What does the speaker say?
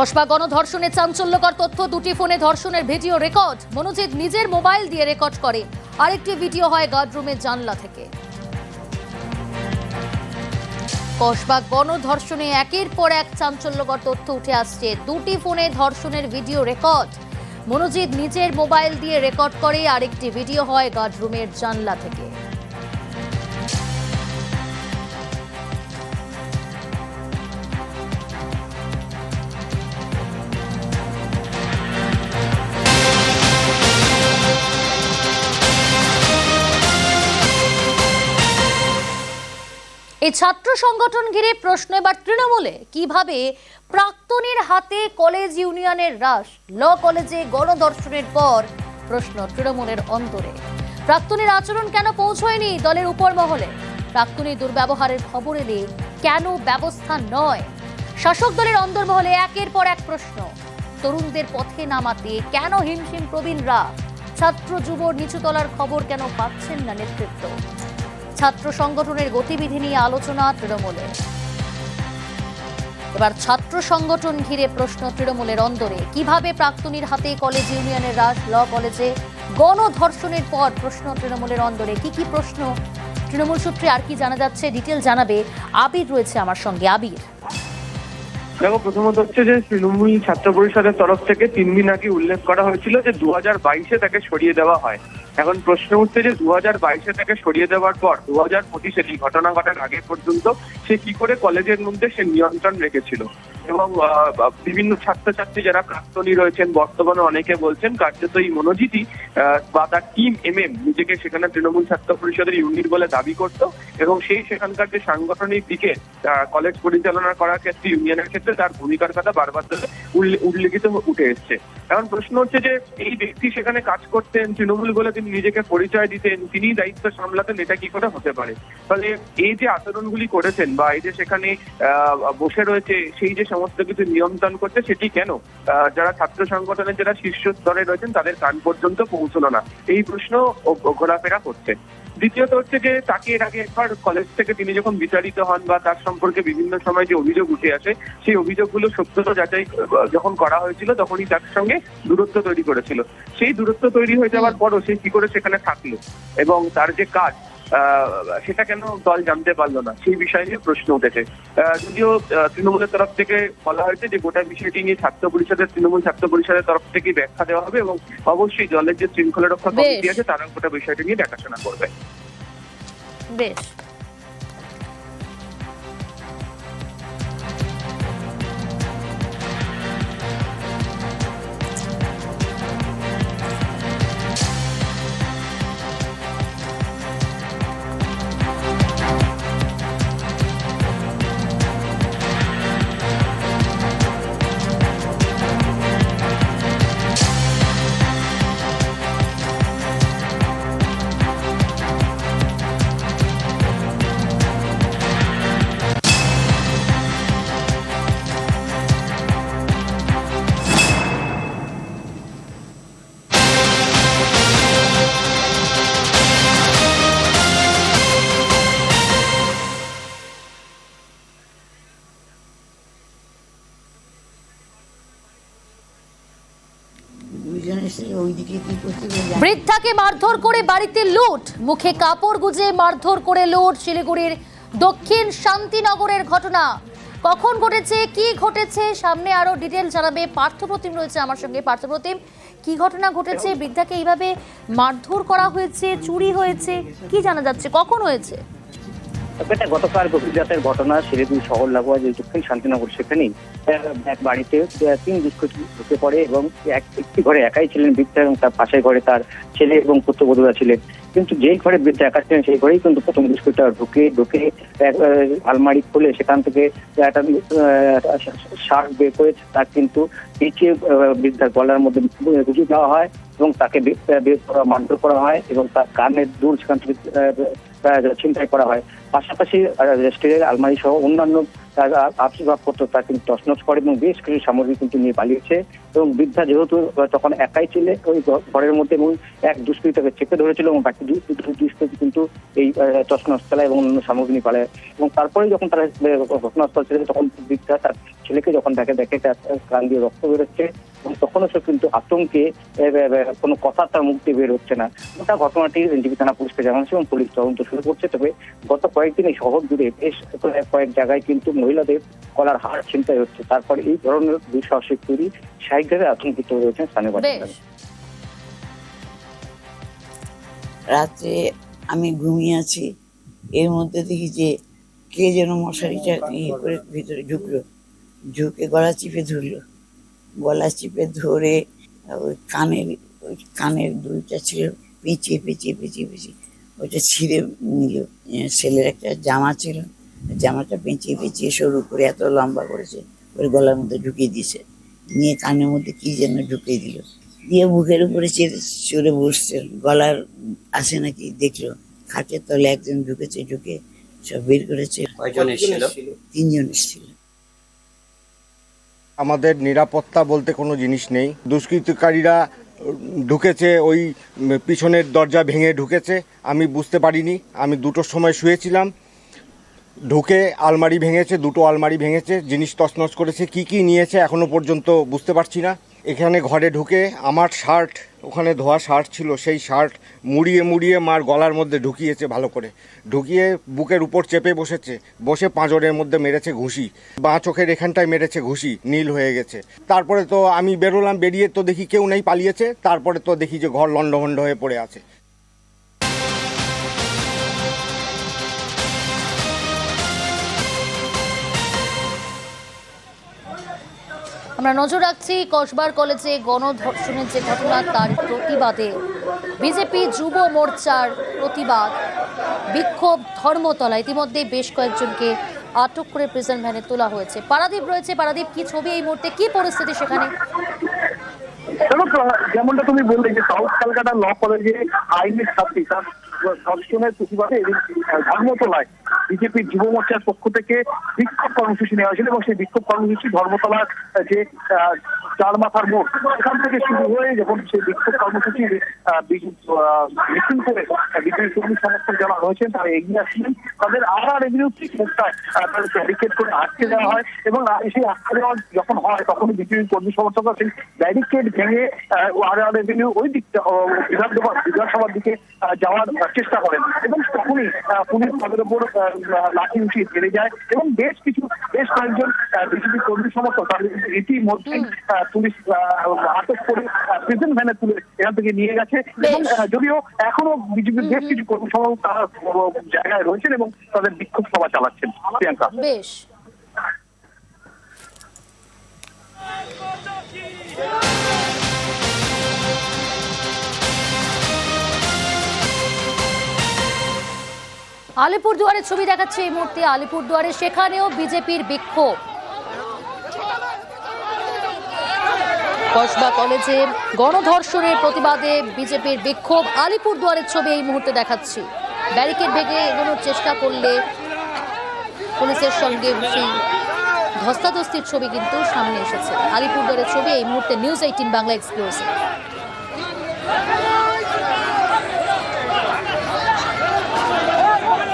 কসবা গণধর্ষণে চাঞ্চল্যকর তথ্য দুটি ফোনে ধর্ষণের ভিডিও রেকর্ড। মনোজিৎ নিজের মোবাইল দিয়ে রেকর্ড করে। আরেকটি ভিডিও হয় গার্ডরুমের জানলা থেকে। কসবা গণধর্ষণে একের পর এক চাঞ্চল্যকর তথ্য উঠে আসছে। দুটি ফোনে ধর্ষণের ভিডিও রেকর্ড। মনোজিৎ নিজের মোবাইল দিয়ে রেকর্ড করে। আরেকটি ভিডিও হয় গার্ডরুমের জানলা থেকে। এই ছাত্র সংগঠন ঘিরে প্রশ্ন এবার তৃণমূলে। কীভাবে প্রাক্তনীর হাতে কলেজ ইউনিয়নের হ্রাস ল কলেজে গণধর্ষণের পর প্রশ্ন তৃণমূলের অন্তরে। প্রাক্তনীর আচরণ কেন পৌঁছয়নি দলের উপর মহলে প্রাক্তনী দুর্ব্যবহারের খবর এলে কেন ব্যবস্থা নয়? শাসক দলের অন্তর্মহলে একের পর এক প্রশ্ন। তরুণদের পথে নামাতে কেন হিমশিম প্রবীণরা? ছাত্র যুব নিচুতলার খবর কেন পাচ্ছেন না নেতৃত্ব? ছাত্র সংগঠনের গতিবিধি নিয়ে আলোচনা তৃণমূলে এবার ছাত্র সংগঠন ঘিরে প্রশ্ন তৃণমূলের অন্দরে। কীভাবে প্রাক্তনীর হাতে কলেজ ইউনিয়নের রাজ ল কলেজে গণধর্ষণের পর প্রশ্ন তৃণমূলের অন্দরে? কি কি প্রশ্ন? তৃণমূল সূত্রে আর কি জানা যাচ্ছে? ডিটেল জানাবে আবির রয়েছে আমার সঙ্গে। আবির। দেখো, প্রথমত হচ্ছে যে তৃণমূল ছাত্র পরিষদের তরফ থেকে তিন দিন আগে উল্লেখ করা হয়েছিল যে দু হাজার বাইশে তাকে সরিয়ে দেওয়া হয়। এখন প্রশ্ন উঠছে যে দু হাজার বাইশে তাকে সরিয়ে দেওয়ার পর দু হাজার পঁচিশে এই ঘটনা ঘটার আগে পর্যন্ত সে কি করে কলেজের মধ্যে সে নিয়ন্ত্রণ রেখেছিল? এবং বিভিন্ন ছাত্রছাত্রী যারা প্রাক্তনী রয়েছেন, বর্তমানে অনেকে বলছেন কার্যত এই মনোজিতই বা তার টিম এম এম নিজেকে সেখানে তৃণমূল ছাত্র পরিষদের ইউনিট বলে দাবি করত এবং সেই সেখানকার যে সাংগঠনিক দিকে কলেজ পরিচালনা করার ক্ষেত্রে ইউনিয়নের ক্ষেত্রে তার ভূমিকার কথা বারবার উল্লেখিত উঠে এসছে। এখন প্রশ্ন হচ্ছে যে, এই ব্যক্তি সেখানে কাজ করতেন, তৃণমূল বলে তিনি নিজেকে পরিচয় দিতেন, তিনি দায়িত্ব সামলাতেন, এটা কি করে হতে পারে? ফলে এই যে আচরণগুলি করেছেন বা এই যে সেখানে বসে রয়েছে, সেই যে সমস্ত কিছু নিয়ন্ত্রণ করছে, সেটি কেন? যারা ছাত্র সংগঠনের যারা শীর্ষ স্তরে রয়েছেন, তাদের কান পর্যন্ত পৌঁছলো না। এই প্রশ্ন ঘোরাফেরা করছে। দ্বিতীয়ত হচ্ছে যে, তাকে এর আগে একবার কলেজ থেকে তিনি যখন বিচারিত হন বা তার সম্পর্কে বিভিন্ন সময় যে অভিযোগ উঠে আসে, সেই অভিযোগগুলো সত্যতা যাচাই যখন করা হয়েছিল, তখনই তার সঙ্গে দূরত্ব তৈরি করেছিল। সেই দূরত্ব তৈরি হয়ে যাওয়ার পরও সে কি করে সেখানে থাকল? এবং তার যে কাজ সেটা কেন দল জানতে পারল না? সেই বিষয় নিয়ে প্রশ্ন উঠেছে। আহ, যদিও তৃণমূলের তরফ থেকে বলা হয়েছে যে গোটা বিষয়টি নিয়ে ছাত্র পরিষদের তৃণমূল ছাত্র পরিষদের তরফ থেকে ব্যাখ্যা দেওয়া হবে এবং অবশ্যই দলের যে শৃঙ্খলা রক্ষা। কমিটি আছে তারা গোটা বিষয়টি নিয়ে দেখাশোনা করবে। বেশ। বৃদ্ধাকে মারধর করে বাড়িতে লুট। মুখে কাপড় গুজে মারধর করে লুট শিলিগুড়ির দক্ষিণ শান্তিনগরের ঘটনা। কখন ঘটেছে, কি ঘটেছে, সামনে আরও ডিটেল জানাবে পার্থপ্রতিম রয়েছে আমার সঙ্গে। পার্থপ্রতিম কি ঘটনা ঘটেছে? বৃদ্ধাকে এইভাবে মারধর করা হয়েছে, চুরি হয়েছে, কি জানা যাচ্ছে? কখন হয়েছে? এটা গতকাল গভীর রাতের ঘটনা, শিলিগুড়ি শহর লাগোয়া যে দক্ষিণ শান্তিনগর সেখানেই এক বাড়িতে তিন দুষ্কৃতী ঢুকে পড়ে এবং এক একটি ঘরে একাই ছিলেন বৃদ্ধা এবং তার পাশের ঘরে তার ছেলে এবং পুত্রবধূরা ছিলেন। কিন্তু যেই ঘরে বৃদ্ধা একা ছিলেন, সেই ঘরেই কিন্তু প্রথম দুষ্কৃতটা ঢুকে ঢুকে আলমারি খুলে সেখান থেকে একটা শার্ট বের করে তার কিন্তু পিছিয়ে বৃদ্ধার গলার মধ্যে গুজে দেওয়া হয়। এবং তাকে বের করা মারধর করা হয় এবং তার কানের দূর সেখান থেকে ছিনতাই করা হয়। পাশাপাশি স্টিলের আলমারি সহ অন্যান্য আহ, আসবাবপত্র তা কিন্তু তছনছ করে এবং বেশ কিছু সামগ্রী কিন্তু নিয়ে পালিয়েছে। এবং বৃদ্ধা যেহেতু তখন একাই ছিলে ওই ঘরের মধ্যে এবং এক দুষ্কৃতী তাকে চেপে ধরেছিল এবং বাকি দুষ্কৃতী কিন্তু এই তছনছ চালায় এবং অন্যান্য সামগ্রী নিয়ে পালায়। এবং তারপরে যখন তারা ঘটনাস্থল ছিল তখন বৃদ্ধা তার ছেলেকে যখন দেখে দেখে তার কান দিয়ে রক্ত বেরোচ্ছে। তখনও সে কিন্তু আতঙ্কে কোনো কথা তার মুখ দিয়ে বের হচ্ছে না। গোটা ঘটনাটি এনজিপি থানা পুলিশকে জানাচ্ছে এবং পুলিশ তদন্ত শুরু করছে। তবে গত কয়েকদিনে শহর জুড়ে বেশ কয়েক জায়গায় কিন্তু মহিলাদের কলার হার ছিনতাই হচ্ছে। তারপরে এই ধরনের দুঃসাহসিক তৈরি স্বাভাবিকভাবে আতঙ্কিত রয়েছেন স্থানীয় বাসিন্দারা। রাত্রে আমি ঘুমিয়ে আছি। এর মধ্যে দেখি যে কে যেন মশারিটা ইয়ে করে ভিতরে ঢুকলো। ঢুকে গলা চিপে ধরলো। গলা চিপে ধরে ওই কানের ওই কানের দুইটা ছিল পেঁচিয়ে পেঁচিয়ে পেঁচিয়ে পেঁচিয়ে ওইটা ছিঁড়ে নিল। ছেলের একটা জামা ছিল জামাটা পেঁচিয়ে পেঁচিয়ে সরু করে এত লম্বা করেছে ওর গলার মধ্যে ঢুকিয়ে দিয়েছে। নিয়ে কানের মধ্যে কি যেন ঢুকিয়ে দিল। দিয়ে বুকের উপরে চেড়ে চড়ে বসছে। গলার আসে নাকি দেখল খাটের তলে একজন ঢুকেছে ঢুকে সব বের করেছে। কয়জন এসেছিল? তিনজন এসেছিল। আমাদের নিরাপত্তা বলতে কোনো জিনিস নেই। দুষ্কৃতকারীরা ঢুকেছে, ওই পিছনের দরজা ভেঙে ঢুকেছে। আমি বুঝতে পারিনি, আমি দুটোর সময় শুয়েছিলাম। ঢুকে আলমারি ভেঙেছে, দুটো আলমারি ভেঙেছে, জিনিস তছনছ করেছে, কি কি নিয়েছে এখনও পর্যন্ত বুঝতে পারছি না। এখানে ঘরে ঢুকে আমার শার্ট, ওখানে ধোয়া শার্ট ছিল, সেই শার্ট মুড়িয়ে মুড়িয়ে মার গলার মধ্যে ঢুকিয়েছে ভালো করে। ঢুকিয়ে বুকের উপর চেপে বসেছে, বসে পাঁজরের মধ্যে মেরেছে ঘুষি। বা চোখের এখানটায় মেরেছে ঘুষি, নীল হয়ে গেছে। তারপরে তো আমি বেরোলাম, বেরিয়ে তো দেখি কেউ নেই পালিয়েছে, তারপরে তো দেখি যে ঘর লণ্ডভণ্ড হয়ে পড়ে আছে। আমরা নজর রাখছি কসবার কলেজে গণধর্ষণের যে ঘটনা, তার প্রতিবাদে। বিজেপি যুব মোর্চার প্রতিবাদ। বিক্ষোভ ধর্মতলা ইতিমধ্যে বেশ কয়েকজনকে আটক করে প্রিজন ভ্যানে তোলা হয়েছে। পারাদীপ রয়েছে। পারাদীপ, কি ছবি এই মুহূর্তে? কি পরিস্থিতি সেখানে? যেমনটা তুমি বললে যে সাউথ ক্যালকাটা ল কলেজে আইনের ছাত্রী, তার ধর্ষণের প্রতিবাদে ধর্মতলায় বিজেপির যুব মোর্চার পক্ষ থেকে বিক্ষোভ কর্মসূচি নেওয়া হয়েছিল এবং সেই বিক্ষোভ কর্মসূচি ধর্মতলার যে চার মাথার মোড় এখান থেকে শুরু হয়ে যখন সেই বিক্ষোভ কর্মসূচি মিছিল করে বিজেপি কর্মী সমর্থক যারা রয়েছেন তারা এগিয়ে আসছিলেন তাদের আবার এভিনিউ ঠিক মুখটায় আহ, তাদের ব্যারিকেড করে আটকে দেওয়া হয় এবং সেই আটকে দেওয়া যখন হয় তখন বিজেপি কর্মী সমর্থকরা সেই ব্যারিকেড ভেঙে আর আর এভিনিউ ওই দিকটা বিধানসভা বিধানসভার দিকে যাওয়ার চেষ্টা করেন। এবং তখনই পুলিশ তাদের উপর লাঠি উঠিয়ে ফেলে যায় এবং বেশ কিছু বেশ কয়েকজন বিজেপি কর্মী সমর্থক তাদের কিন্তু ইতিমধ্যে আহ, পুলিশ আটক করে প্রিজন ভ্যানে তুলে এখান থেকে নিয়ে গেছে এবং যদিও এখনও বিজেপির বেশ কিছু কর্মী সমর্থক তারা জায়গায় রয়েছেন এবং তাদের বিক্ষোভ সভা চালাচ্ছেন। প্রিয়াঙ্কা। বেশ। আলিপুরদুয়ারের ছবি দেখাচ্ছে এই মুহূর্তে। আলিপুরদুয়ারে সেখানেও বিজেপির বিক্ষোভ। কসবা কলেজে গণধর্ষণের প্রতিবাদে বিজেপির বিক্ষোভ। আলিপুরদুয়ারের ছবি এই মুহূর্তে দেখাচ্ছি। ব্যারিকেড ভেঙে এগোনোর চেষ্টা করলে পুলিশের সঙ্গে সেই ধস্তাধস্তির ছবি কিন্তু সামনে এসেছে। আলিপুরদুয়ারের ছবি এই মুহূর্তে নিউজ এইটিন বাংলা এক্সক্লুসিভ